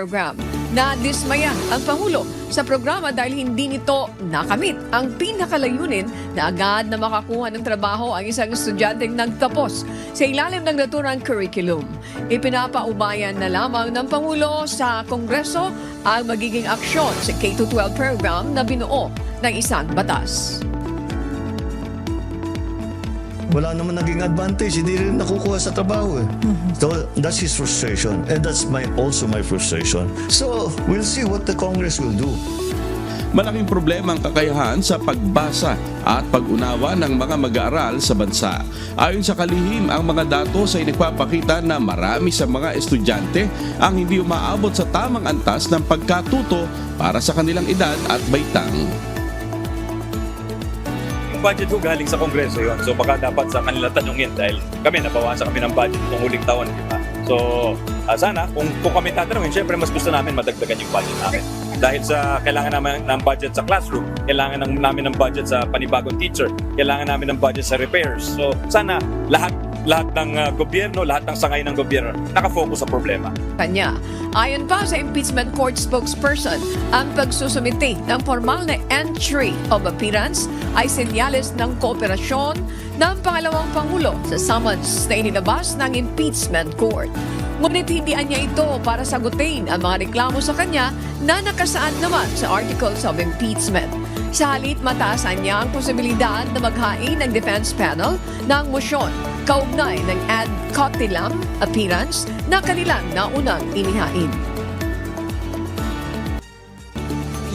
program. Nadismaya ang Pangulo sa programa dahil hindi nito nakamit ang pinakalayunin na agad na makakuha ng trabaho ang isang estudyanteng nagtapos sa ilalim ng naturang curriculum. Ipinapaubayan na lamang ng Pangulo sa Kongreso ang magiging aksyon sa K-12 program na binuo ng isang batas. Wala naman naging advantage, hindi rin nakukuha sa trabaho eh. So that's his frustration and that's my also my frustration. So we'll see what the Congress will do. Malaking problema ang kakayahan sa pagbasa at pag-unawa ng mga mag-aaral sa bansa. Ayon sa kalihim, ang mga datos ay nagpapakita na marami sa mga estudyante ang hindi umaabot sa tamang antas ng pagkatuto para sa kanilang edad at baitang. Budget ho galing sa Kongreso yon. So baka dapat sa kanila tanungin dahil kami nabawasan kami ng budget nung huling taon, di ba? So ah, sana kung, kung kami tatanungin, syempre mas gusto namin madagdagan yung budget namin. Dahil sa kailangan namin ng budget sa classroom, kailangan ng, namin ng budget sa panibagong teacher, kailangan namin ng budget sa repairs. So sana lahat lahat ng ah, gobyerno, lahat ng sangay ng gobyerno nakafocus sa problema. kanya. Ayon pa sa impeachment court spokesperson, ang pagsusumite ng formal na entry of appearance ay senyales ng kooperasyon ng pangalawang pangulo sa summons na inilabas ng impeachment court. Ngunit hindi niya ito para sagutin ang mga reklamo sa kanya na nakasaad naman sa articles of impeachment. Sa halip, mataasan niya ang posibilidad na maghain ng defense panel ng motion kaugnay ng ad cotilam appearance na kanilang naunang inihain.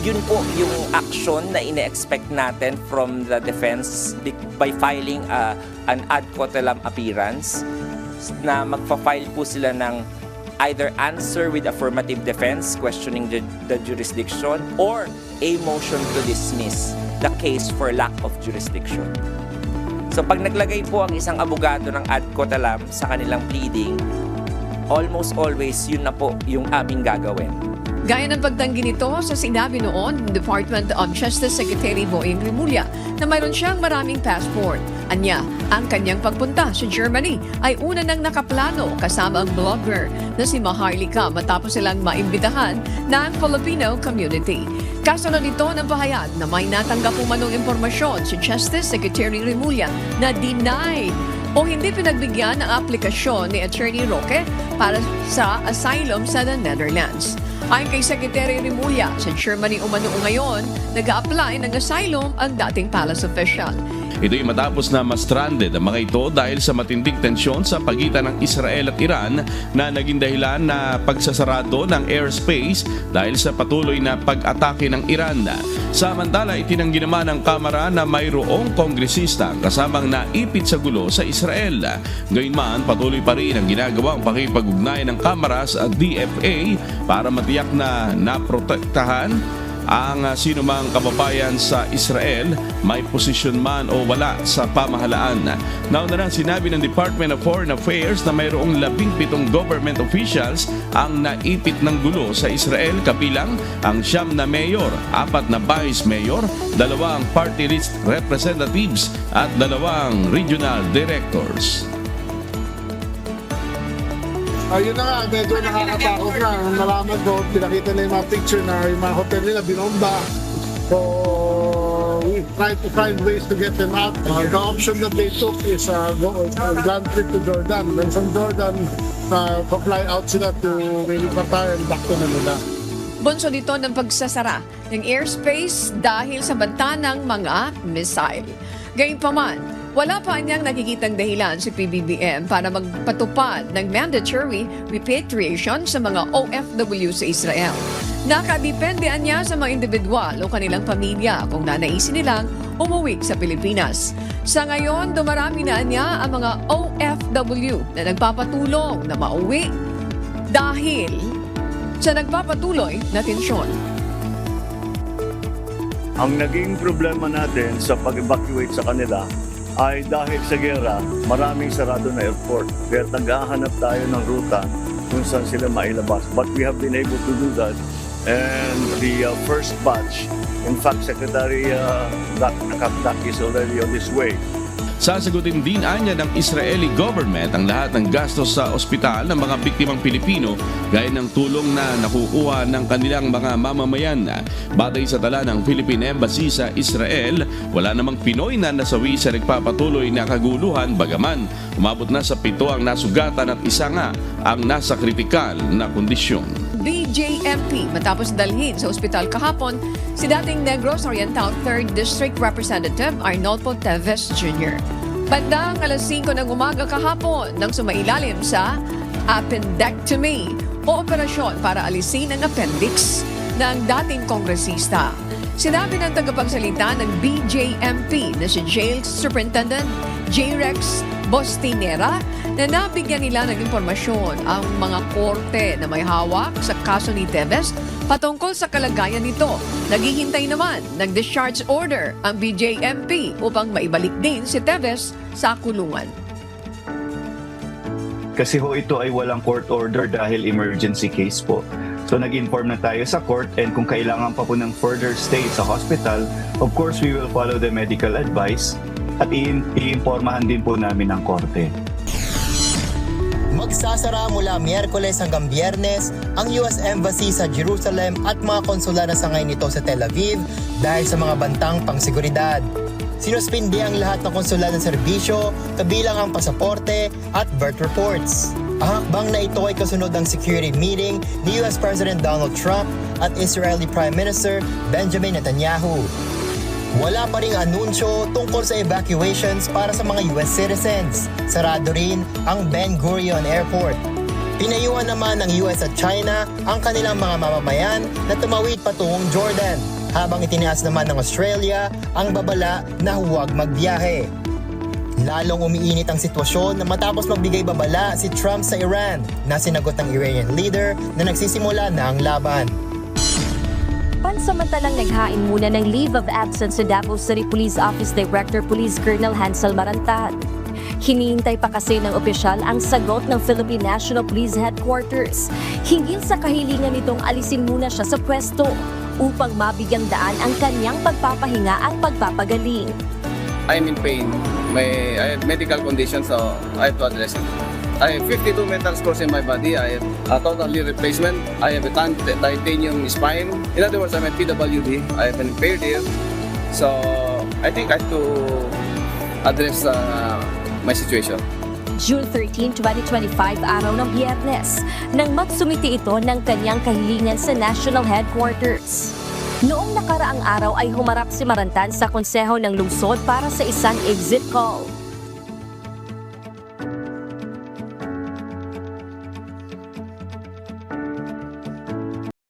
yun po yung action na ine-expect natin from the defense by filing uh, an ad cotelum appearance na magpa-file po sila ng either answer with affirmative defense questioning the, the jurisdiction or a motion to dismiss the case for lack of jurisdiction. So pag naglagay po ang isang abogado ng ad cotelum sa kanilang pleading, almost always yun na po yung aming gagawin. Gaya ng pagtanggi nito sa sinabi noon ng Department of Justice Secretary Boeing Rimulya na mayroon siyang maraming passport. Anya, ang kanyang pagpunta sa Germany ay una nang nakaplano kasama ang blogger na si Maharlika matapos silang maimbitahan ng Filipino community. Kasunod nito ng pahayag na may natanggap umanong impormasyon si Justice Secretary Rimulya na denied o hindi pinagbigyan ng aplikasyon ni Attorney Roque para sa asylum sa the Netherlands. Ayon kay Secretary Rimulya, sa Germany umano ngayon, nag-a-apply ng asylum ang dating palace official. Ito'y matapos na ma-stranded ang mga ito dahil sa matinding tensyon sa pagitan ng Israel at Iran na naging dahilan na pagsasarado ng airspace dahil sa patuloy na pag-atake ng Iran. Samantala, itinanggi naman ng Kamara na mayroong kongresista ang kasamang naipit sa gulo sa Israel. Gayunman, patuloy pa rin ang ginagawang pakipag-ugnay ng Kamara sa DFA para matiyak na naprotektahan ang uh, sinumang kababayan sa Israel may posisyon man o wala sa pamahalaan. Nauna na sinabi ng Department of Foreign Affairs na mayroong labing pitong government officials ang naipit ng gulo sa Israel kabilang ang siyam na mayor, apat na vice mayor, dalawang party list representatives at dalawang regional directors. Ayun na nga, medyo nakakatakot na. Nalaman ko, pinakita na yung mga picture na yung mga hotel nila binomba. So, we try to find ways to get them out. Uh, the option that they took is uh, go, uh, land trip to Jordan. Then from Jordan, uh, fly out sila to Qatar and back to Manila. Bunso dito ng pagsasara ng airspace dahil sa banta ng mga missile. Gayunpaman, wala pa niyang nakikitang dahilan si PBBM para magpatupad ng mandatory repatriation sa mga OFW sa Israel. Nakadepende niya sa mga individual o kanilang pamilya kung nanaisin nilang umuwi sa Pilipinas. Sa ngayon, dumarami na niya ang mga OFW na nagpapatulong na mauwi dahil sa nagpapatuloy na tensyon. Ang naging problema natin sa pag-evacuate sa kanila ay dahil sa gera, maraming sarado na airport. Kaya naghahanap tayo ng ruta kung saan sila mailabas. But we have been able to do that. And the uh, first batch, in fact, Secretary uh, Dak Nakakdak is already on his way. Sasagutin din anya ng Israeli government ang lahat ng gastos sa ospital ng mga biktimang Pilipino gaya ng tulong na nakukuha ng kanilang mga mamamayan. Batay sa tala ng Philippine Embassy sa Israel, wala namang Pinoy na nasawi sa nagpapatuloy na kaguluhan bagaman umabot na sa pito ang nasugatan at isa nga ang nasa kritikal na kondisyon. BJMP matapos dalhin sa ospital kahapon si dating Negros Oriental 3rd District Representative Arnolfo Teves Jr. Bandang alas 5 ng umaga kahapon nang sumailalim sa appendectomy o operasyon para alisin ang appendix ng dating kongresista. Sinabi ng tagapagsalita ng BJMP na si Jail Superintendent J. Rex Bostinera na nabigyan nila ng impormasyon ang mga korte na may hawak sa kaso ni Tevez patungkol sa kalagayan nito. Naghihintay naman ng discharge order ang BJMP upang maibalik din si Tevez sa kulungan. Kasi ho ito ay walang court order dahil emergency case po. So nag-inform na tayo sa court and kung kailangan pa po ng further stay sa hospital, of course we will follow the medical advice at i- iimpormahan din po namin ang korte. Magsasara mula Miyerkules hanggang Biyernes ang US Embassy sa Jerusalem at mga konsulara sa ngayon nito sa Tel Aviv dahil sa mga bantang pangseguridad. Sinuspindi ang lahat ng konsulat ng serbisyo, kabilang ang pasaporte at birth reports. Ang na ito ay kasunod ng security meeting ni US President Donald Trump at Israeli Prime Minister Benjamin Netanyahu. Wala pa ring anunsyo tungkol sa evacuations para sa mga US citizens. Sarado rin ang Ben Gurion Airport. Pinayuhan naman ng US at China ang kanilang mga mamamayan na tumawid patungong Jordan, habang itinaas naman ng Australia ang babala na huwag magbiyahe. Lalong umiinit ang sitwasyon na matapos magbigay babala si Trump sa Iran na sinagot ng Iranian leader na nagsisimula na ang laban. Pansamantalang naghain muna ng leave of absence sa Davao City Police Office Director Police Colonel Hansel Marantad. Hinihintay pa kasi ng opisyal ang sagot ng Philippine National Police Headquarters hinggil sa kahilingan nitong alisin muna siya sa pwesto upang mabigyang daan ang kanyang pagpapahinga at pagpapagaling. I'm in pain. May I have medical condition, so I have to address it. I have 52 metal scores in my body. I have a total knee replacement. I have a tan- titanium spine. In other words, I'm a PWD. I have an impaired ear. So I think I have to address uh, my situation. June 13, 2025 araw ng Biyernes nang magsumiti ito ng kanyang kahilingan sa National Headquarters. Noong nakaraang araw ay humarap si Marantan sa konseho ng lungsod para sa isang exit call.